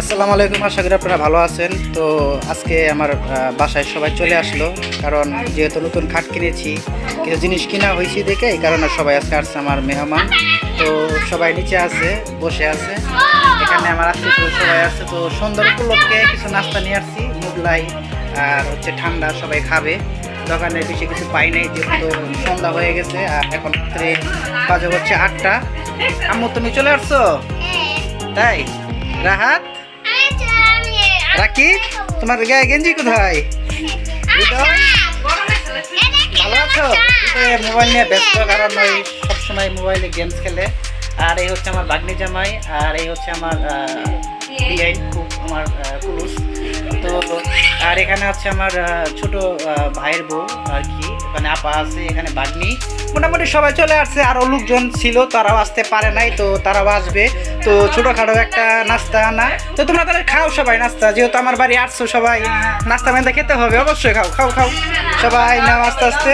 আসসালামু আলাইকুম আশা করি আপনারা ভালো আছেন। তো আজকে আমার বাসায় সবাই চলে আসলো কারণ যেহেতু নতুন খাট কিনেছি কিছু জিনিস কিনা হয়েছে দেখে এই কারণে সবাই আজকে আসছে আমার মেহমান। তো সবাই নিচে আছে বসে আছে। এখানে আমার আত্মীয় সবাই আসছে তো সুন্দর উপলক্ষে কিছু নাস্তা নিয়ে আসছি মুগলাই আর হচ্ছে ঠান্ডা সবাই খাবে। দোকানে বেশি কিছু পাই নাই যেহেতু সন্ধ্যা হয়ে গেছে আর এখন বাজে হচ্ছে আটটা। আম্মু তুমি চলে আসছো? তাই? রাহাত? রাকি তোমার গায়ে গেঞ্জি কোথায়? ভালো আছো? মোবাইল নিয়ে ব্যস্ত, কারণ ওই সবসময় মোবাইলে গেমস খেলে। আর এই হচ্ছে আমার বাগনি জামাই, আর এই হচ্ছে আমার ডিআই আমার কুলুস তো, আর এখানে হচ্ছে আমার ছোট ভাইয়ের বউ, আর কি। মানে আপা আছে, এখানে বাগনি। মোটামুটি সবাই চলে আসছে আরও লোকজন ছিল, তারাও আসতে পারে নাই, তো তারাও আসবে। তো ছোটোখাটো একটা নাস্তা না? তো তোমরা তাহলে খাও সবাই নাস্তা যেহেতু আমার বাড়ি আসছো সবাই। নাস্তা মেন্দা খেতে হবে অবশ্যই খাও খাও খাও। সবাই নাও আস্তে আস্তে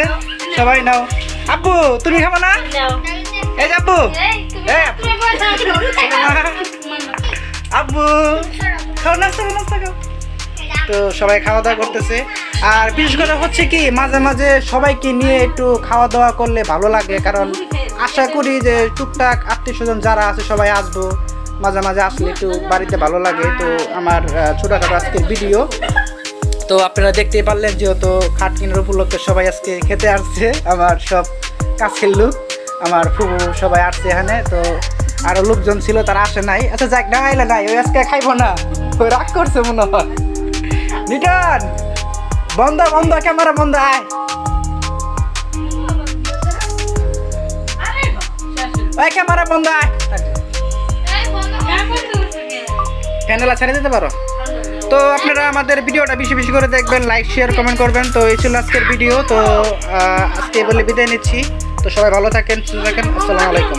সবাই নাও। আব্বু তুমি খাব না? এই যে আব্বু। খাও নাস্তা খাও নাস্তা খাও। তো সবাই খাওয়া দাওয়া করতেছে। আর বিশেষ করে হচ্ছে কি মাঝে মাঝে সবাইকে নিয়ে একটু খাওয়া দাওয়া করলে ভালো লাগে কারণ আশা করি যে টুকটাক আত্মীয় স্বজন যারা আছে, সবাই আসব। মাঝে মাঝে আসলে একটু বাড়িতে ভালো লাগে। তো আমার ছোটখাটো আজকের ভিডিও। তো আপনারা দেখতেই পারলেন যেহেতু খাট কিনার উপলক্ষে সবাই আজকে খেতে আসছে, আমার সব কাছের লোক, আমার ফুবু সবাই আসছে এখানে। তো আরও লোকজন ছিল, তারা আসে নাই। আচ্ছা যাক, না আইলে নাই, ওই আজকে খাইবো না। ওই রাগ করছে মনে হয়। নিটন বন্ধ বন্ধ, ক্যামেরা বন্ধ, আয়। ওই ক্যামেরা বন্ধ ক্যান্ডেলা ছেড়ে দিতে পারো? তো আপনারা আমাদের ভিডিওটা বেশি বেশি করে দেখবেন লাইক শেয়ার কমেন্ট করবেন। তো এই ছিল আজকের ভিডিও। তো আজকে বলে বিদায় নিচ্ছি। তো সবাই ভালো থাকেন সুস্থ থাকেন। আসসালামু আলাইকুম।